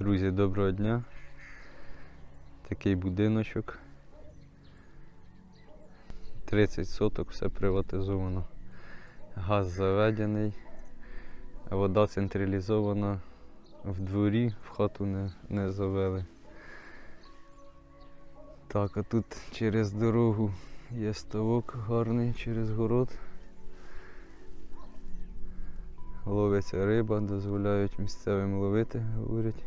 Друзі, доброго дня. Такий будиночок. 30 соток, все приватизовано. Газ заведений, вода централізована в дворі, в хату не, не завели. Так, а тут через дорогу є ставок гарний через город. Ловиться риба, дозволяють місцевим ловити, говорять.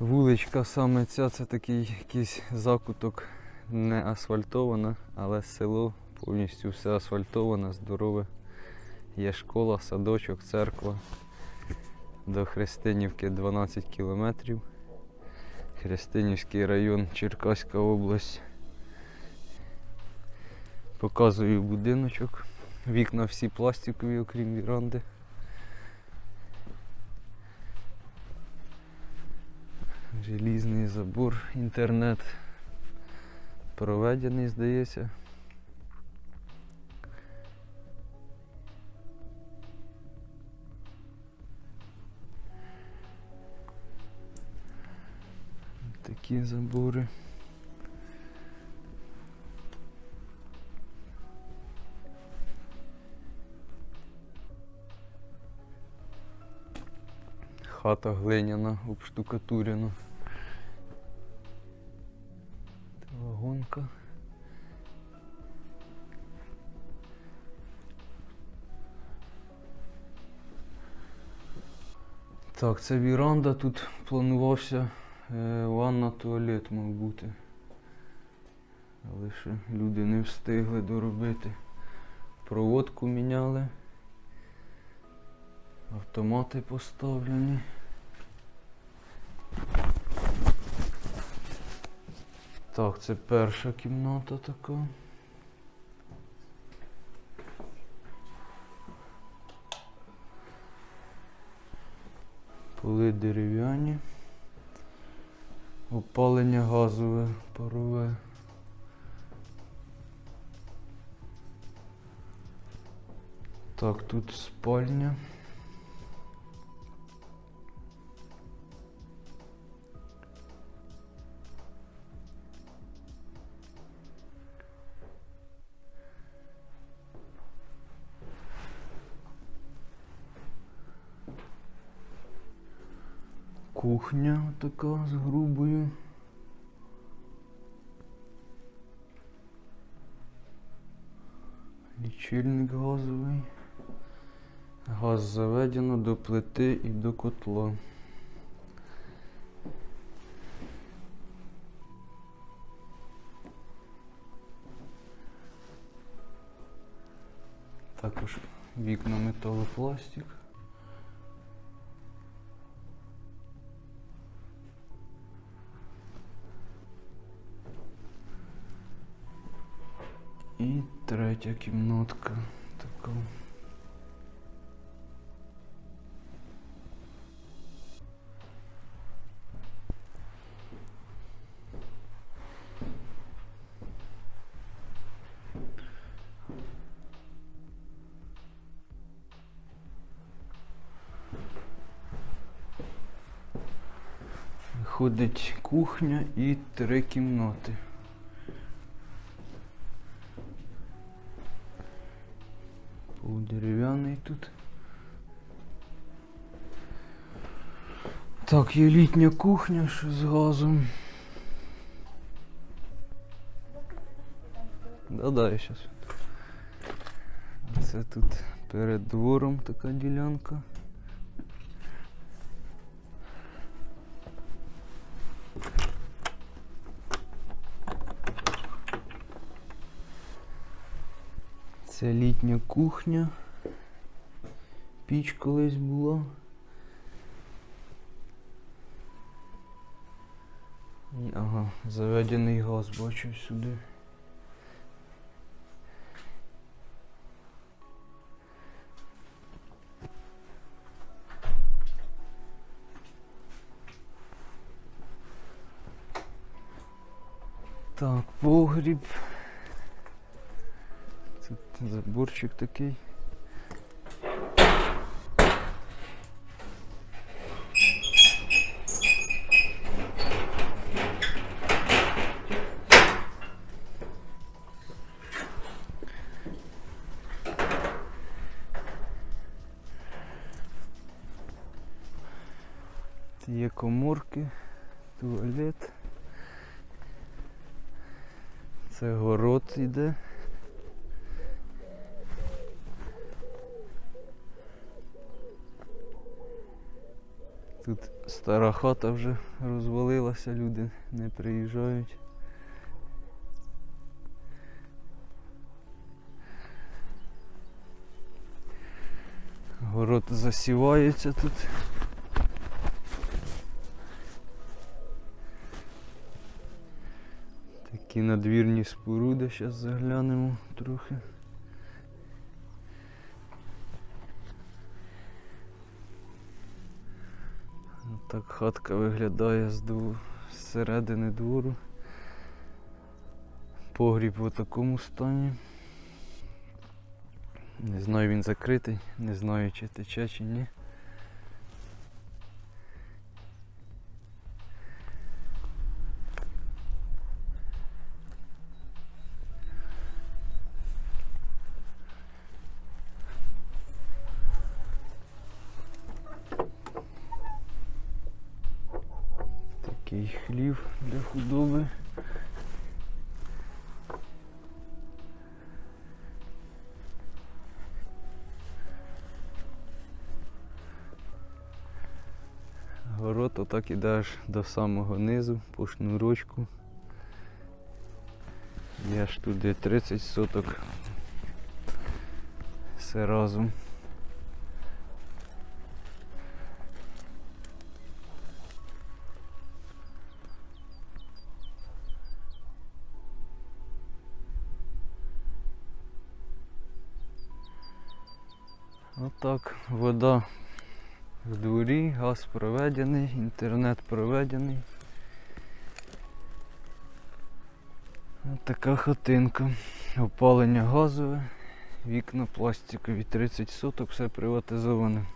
Вуличка саме ця, це такий якийсь закуток не асфальтована, але село повністю все асфальтоване, здорове. Є школа, садочок, церква. До Христинівки 12 кілометрів. Христинівський район, Черкаська область. Показую будиночок. Вікна всі пластикові, окрім віранди. Желізний забор, інтернет проведений, здається. Такі забори. Хата глиняна, обштукатурена. Та Так, це віранда, тут планувався е, ванна, туалет мав бути. Але ще люди не встигли доробити. Проводку міняли. Автомати поставлені. Так, це перша кімната така. Поли дерев'яні. Опалення газове, парове. Так, тут спальня. Кухня така з грубою. Лічильник газовий. Газ заведено до плити і до котла. Також вікна металопластик. І третя кімнатка така. Виходить кухня і три кімнати. Так, є літня кухня ще з газом. Да-да, я щас. Це тут перед двором така ділянка. Це літня кухня. Піч колись була. Ага, заведений газ бачу сюди. Так, погріб. Тут заборчик такий. Коморки, туалет. Це город іде. Тут стара хата вже розвалилася, люди не приїжджають. Город засівається тут. Такі надвірні споруди, зараз заглянемо трохи. Так хатка виглядає з, середини двору. Погріб в такому стані. Не знаю, він закритий, не знаю, чи тече, чи ні. Город отак іде аж до самого низу по шнурочку. Є ж туди 30 соток. Все разом. Отак, вода в дворі, газ проведений, інтернет проведений. Ось така хатинка. Опалення газове, вікна пластикові, 30 соток, все приватизоване.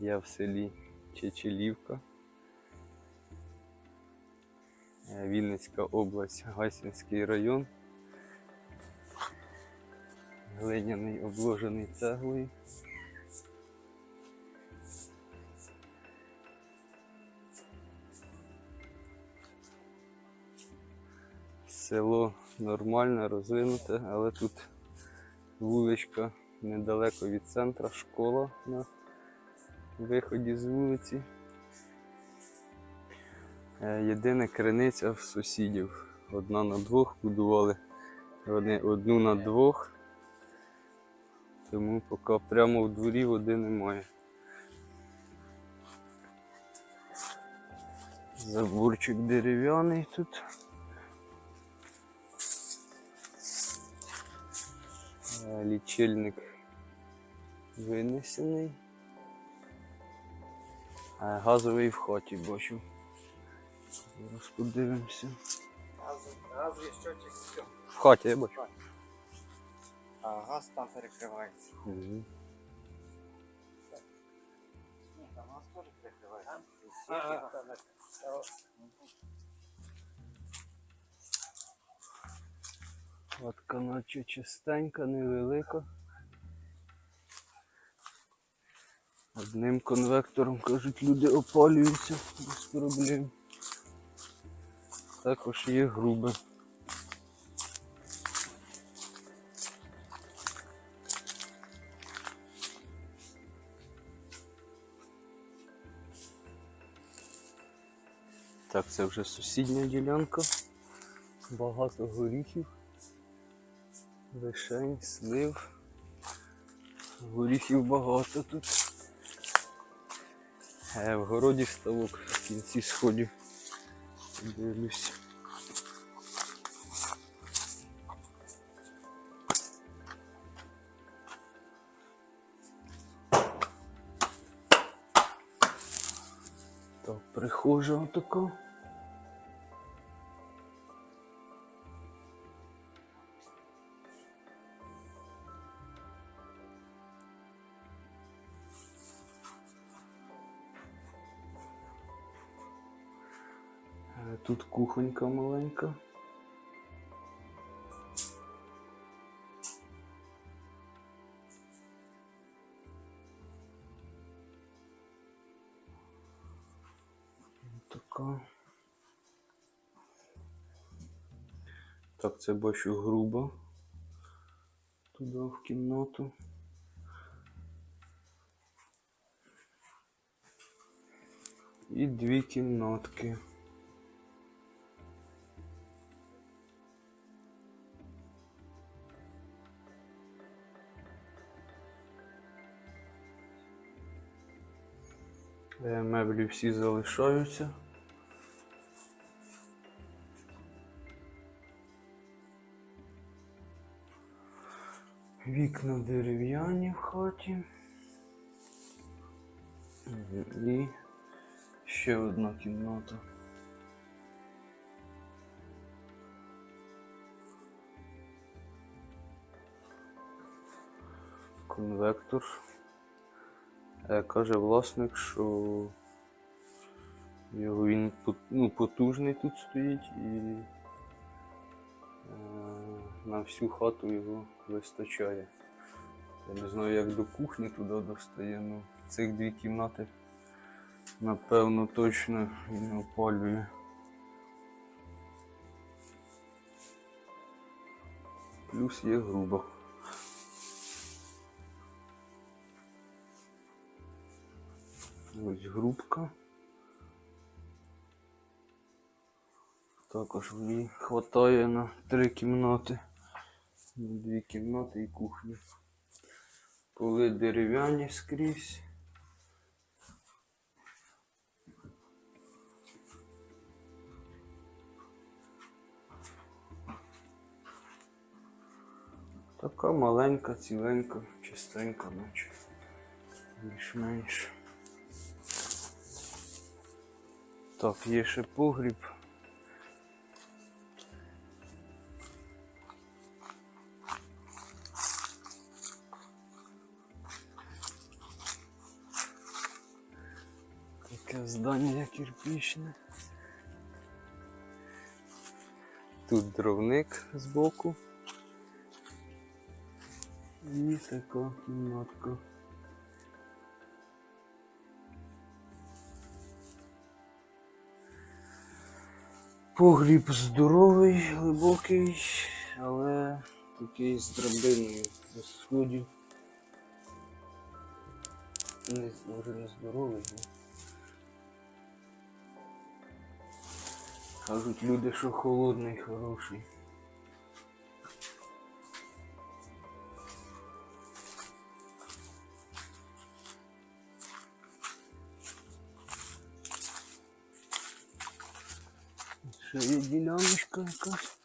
Я в селі Чечелівка. Вінницька область, Гайсинський район. Глиняний обложений цеглою. Село нормальне, розвинуте, але тут вуличка недалеко від центра, школа на виході з вулиці. Е, Єдине криниця в сусідів. Одна на двох будували. Вони одну на двох. Тому поки прямо в дворі води немає. Заборчик дерев'яний тут. Е, Лічильник винесений. Газовий в хаті бачу. Зараз подивимося. Газовий щотчик все. В хаті я бачу. А газ там перекривається. Мгм. Ні, там газ теж перекривається. Ага. Латка наче чистенька, невелика. Одним конвектором, кажуть, люди опалюються без проблем. Також є грубе. Так, це вже сусідня ділянка. Багато горіхів. Вишень, слив. Горіхів багато тут. Е, в городі ставок в кінці сходів. Дивлюсь. Так, прихожа отака. Тут кухонька маленька. Така. Так, це бачу грубо туди в кімнату. І дві кімнатки. Меблі всі залишаються. Вікна дерев'яні в хаті. І ще одна кімната. Конвектор. Е, Каже власник, що його він ну, потужний тут стоїть і е, на всю хату його вистачає. Я не знаю, як до кухні туди достає, ну цих дві кімнати, напевно, точно він опалює. Плюс є грубо. Ось грубка. Також в ній хватає на три кімнати. Дві кімнати і кухню. Поли дерев'яні скрізь. Така маленька, ціленька, чистенька, наче. Більш-менш. Так, є ще погріб. Таке здання кирпічне. Тут дровник збоку. І така кімнатка. Погріб здоровий, глибокий, але такий з драбиною без сходів. Не, може не здоровий. Кажуть люди, що холодний, хороший. Ще є діляночка якась.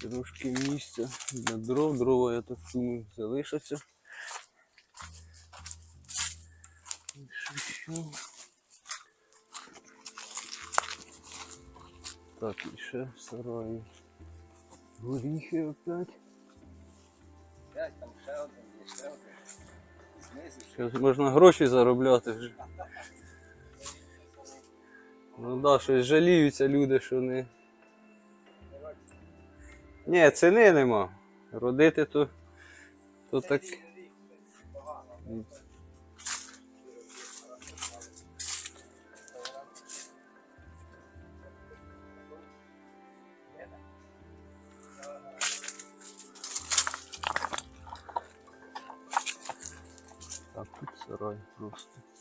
Трошки місця для дров. Дрова, я так думаю, залишаться. Так, і ще в сараї. Горіхи опять. П'ять, там ще один, ще один. Знизу ще. Зараз можна гроші заробляти вже. Ну да, щось жаліються люди, що не. Ні, ціни нема. Родити то, то так. Так, тут сарай просто.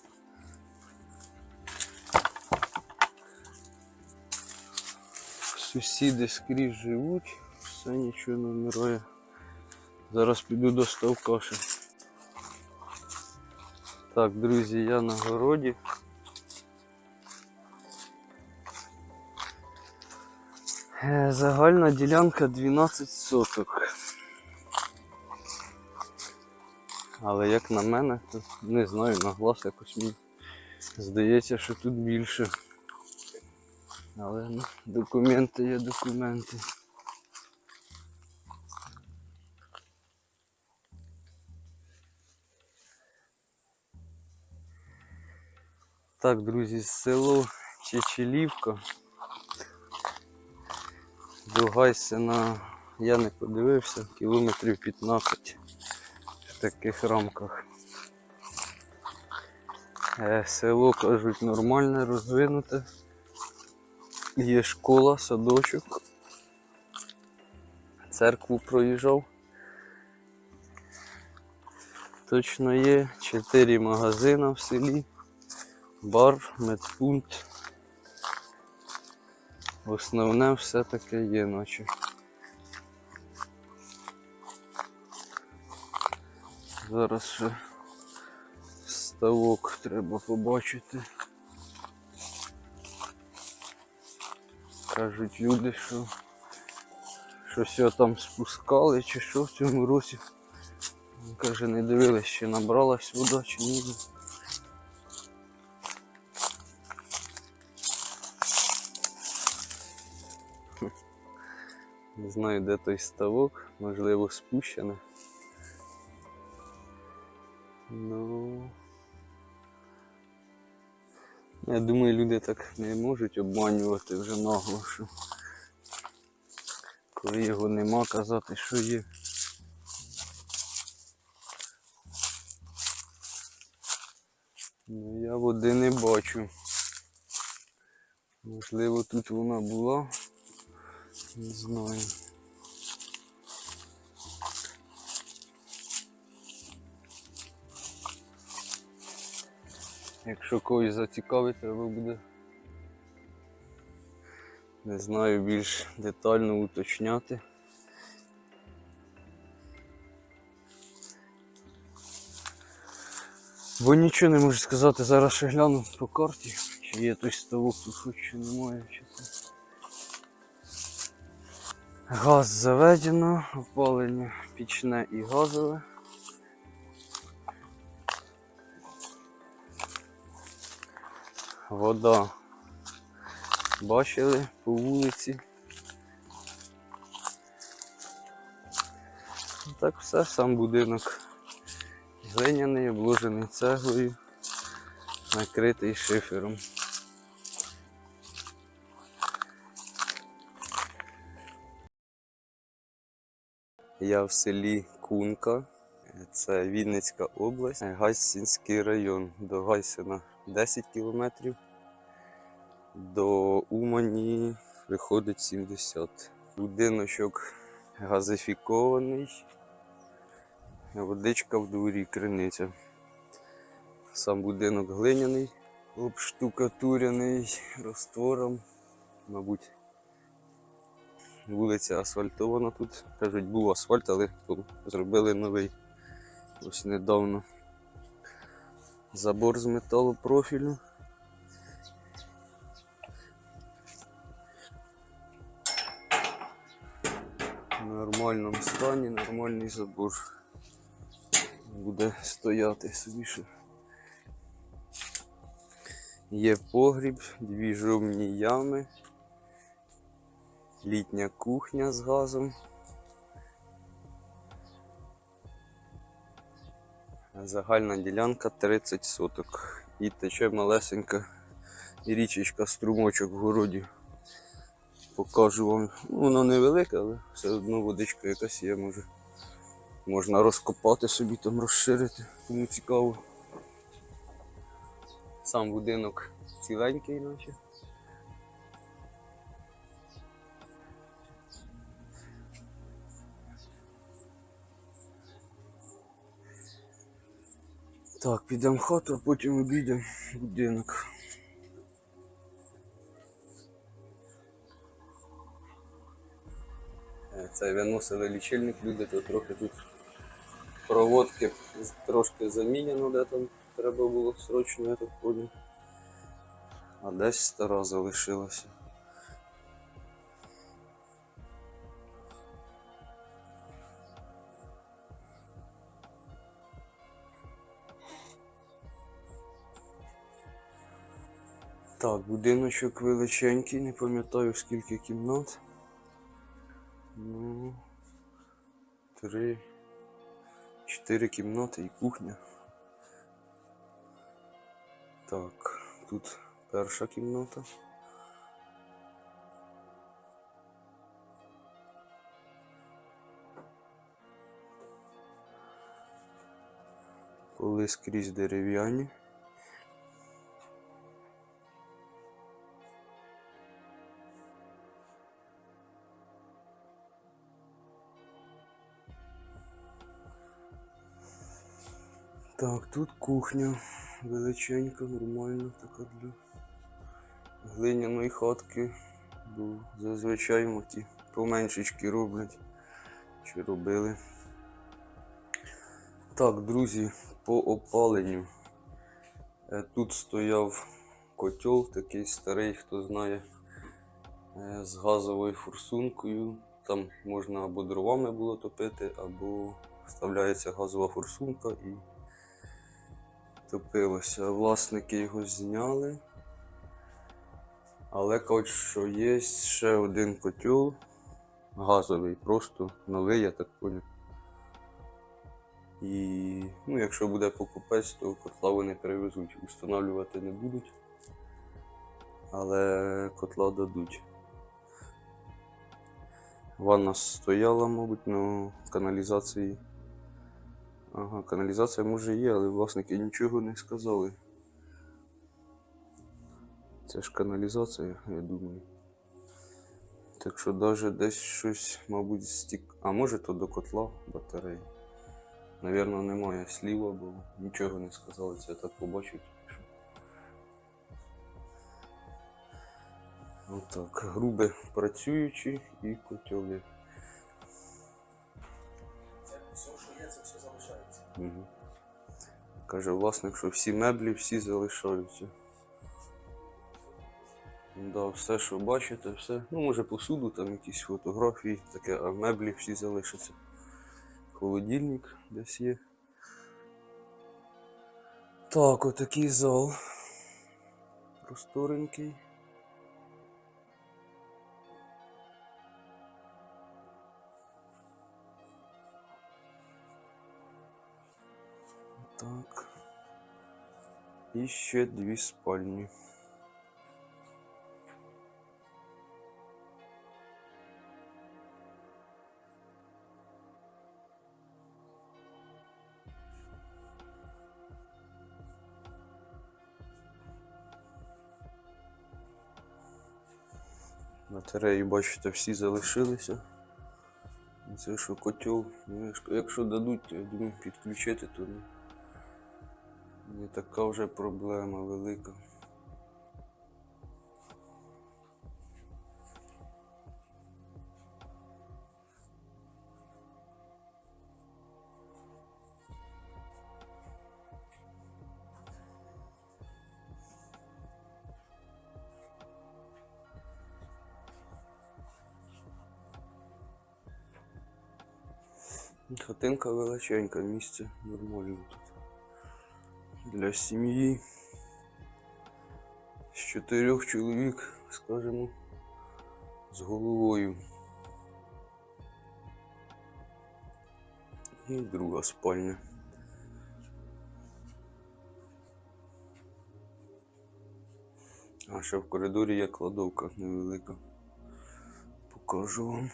Сусіди скрізь живуть, все нічого не вмирає. Зараз піду до ставка ще. Так, друзі, я на городі. Е, Загальна ділянка 12 соток. Але як на мене, то не знаю, на глаз якось мені здається, що тут більше. Але ну, документи є документи. Так, друзі, село Чечелівка. До Гайсена я не подивився, кілометрів 15 в таких рамках. Е, Село, кажуть, нормальне, розвинуте. Є школа, садочок. Церкву проїжджав. Точно є. Чотири магазини в селі. Бар, медпункт. Основне все таке є, наче. Зараз ще ставок треба побачити. Кажуть люди, що щось його там спускали чи що в цьому році. Каже, не дивились, чи набралась вода, чи ні. Не знаю, де той ставок, можливо, спущене. Ну. Я думаю, люди так не можуть обманювати вже нагло, що коли його нема, казати, що є. Ну, я води не бачу. Можливо, тут вона була. Не знаю. Якщо когось зацікавить, треба буде. Не знаю, більш детально уточняти. Бо нічого не можу сказати, зараз ще гляну по карті, чи є той ставок тут хоч чи немає. Чи це. Газ заведено, опалення пічне і газове. Вода. Бачили по вулиці. Так все, сам будинок глиняний, обложений цеглою, накритий шифером. Я в селі Кунка, це Вінницька область, Гайсинський район. До Гайсина 10 кілометрів, до Умані виходить 70. Будиночок газифікований, водичка в дворі, криниця. Сам будинок глиняний, обштукатурений роствором, мабуть. Вулиця асфальтована тут. Кажуть, був асфальт, але зробили новий. Ось недавно. Забор з металопрофілю. В нормальному стані, нормальний забор. Буде стояти собі. ще. Є погріб, дві жовні ями, літня кухня з газом. Загальна ділянка 30 соток. І тече малесенька річечка, струмочок в городі. Покажу вам. Ну, воно невелике, але все одно водичка якась є, може. Можна розкопати собі там розширити, кому цікаво. Сам будинок ціленький, наче. Так, підемо в хату, а потім обійдемо будинок. Е, Це виносили лічильник, люди, то трохи тут проводки трошки заміняно, де там треба було срочно, я так поняв. А десь стара залишилася. Так, будиночок величенький, не пам'ятаю скільки кімнат. Ну, три, чотири кімнати і кухня. Так, тут перша кімната. Поли скрізь дерев'яні. Так, тут кухня величенька, нормальна така для глиняної хатки. Бо зазвичай мо ті поменшечки роблять. Чи робили. Так, друзі, по опаленню. Е, Тут стояв котел, такий старий, хто знає, е, з газовою форсункою. Там можна або дровами було топити, або вставляється газова форсунка і топилося. Власники його зняли. Але кажуть, що є ще один котел газовий, просто новий, я так поняв. І ну, якщо буде покупець, то котла вони перевезуть, установлювати не будуть. Але котла дадуть. Ванна стояла, мабуть, на каналізації. Ага, каналізація може є, але власники нічого не сказали. Це ж каналізація, я думаю. Так що навіть десь щось, мабуть, стік. А може то до котла батареї. Навірно, немає сліва, бо нічого не сказали, це я так побачив. Отак, грубе працюючі і котели. Угу. Каже власник, що всі меблі всі залишаються. Да, все, що бачите, все. Ну, може посуду, там якісь фотографії, таке, а меблі всі залишаться. Холодильник десь є. Так, отакий зал. Просторенький. Так. І ще дві спальні. Батареї, бачите, всі залишилися. Це що котел, ну, якщо- дадуть, я думаю, підключити, то не, не така вже проблема велика. Хатинка величенька, місце нормальне тут. Для сім'ї. З чотирьох чоловік, скажімо, з головою. І друга спальня. А ще в коридорі є кладовка невелика. Покажу вам.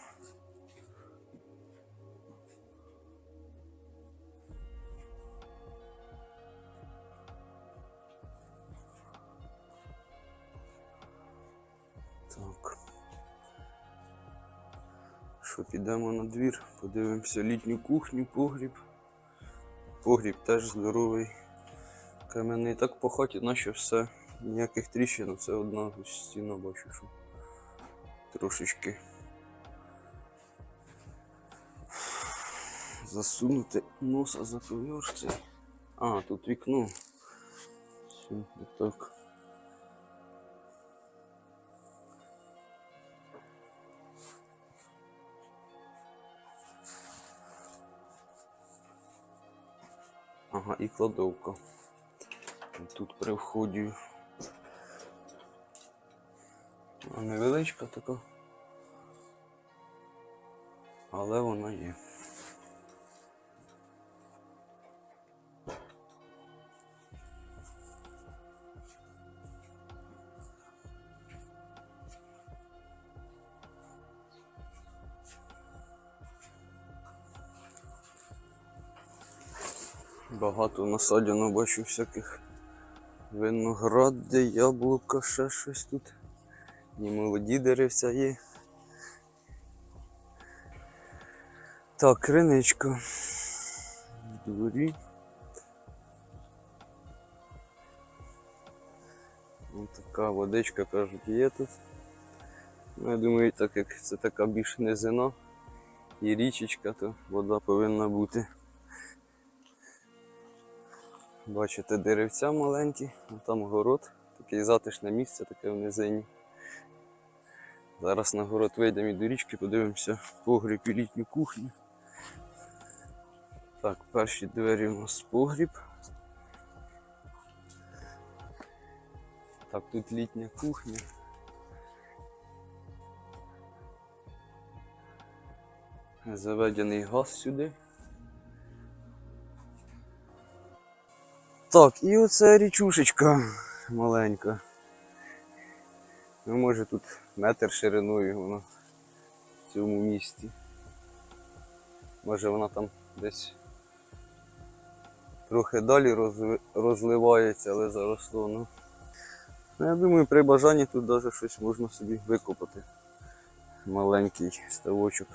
Підемо на двір, подивимося літню кухню, погріб. Погріб теж здоровий. Кам'яний так по хаті, наче все. Ніяких тріщин, це одна стіна бачу, що трошечки засунути носа за ковер цей. А, тут вікно. Все, отак. Ага, і кладовка. Тут при вході. Невеличка така. Але вона є. Багато насаджено, бачу всяких виногради, яблука, ще щось тут. І молоді деревця є. Так, криничка в дворі. Ось така водичка, кажуть, є тут. Ну, Я думаю, так як це така більш низина і річечка, то вода повинна бути. Бачите, деревця маленькі, там город, таке затишне місце, таке в низині. Зараз на город вийдемо і до річки, подивимося погріб і літню кухню. Так, перші двері у нас погріб. Так, тут літня кухня. Заведений газ сюди. Так, і оце річушечка маленька. Ну, може тут метр шириною вона в цьому місці. Може вона там десь трохи далі розливається, але заросло. Ну. Ну, я думаю, при бажанні тут навіть щось можна собі викопати. Маленький ставочок.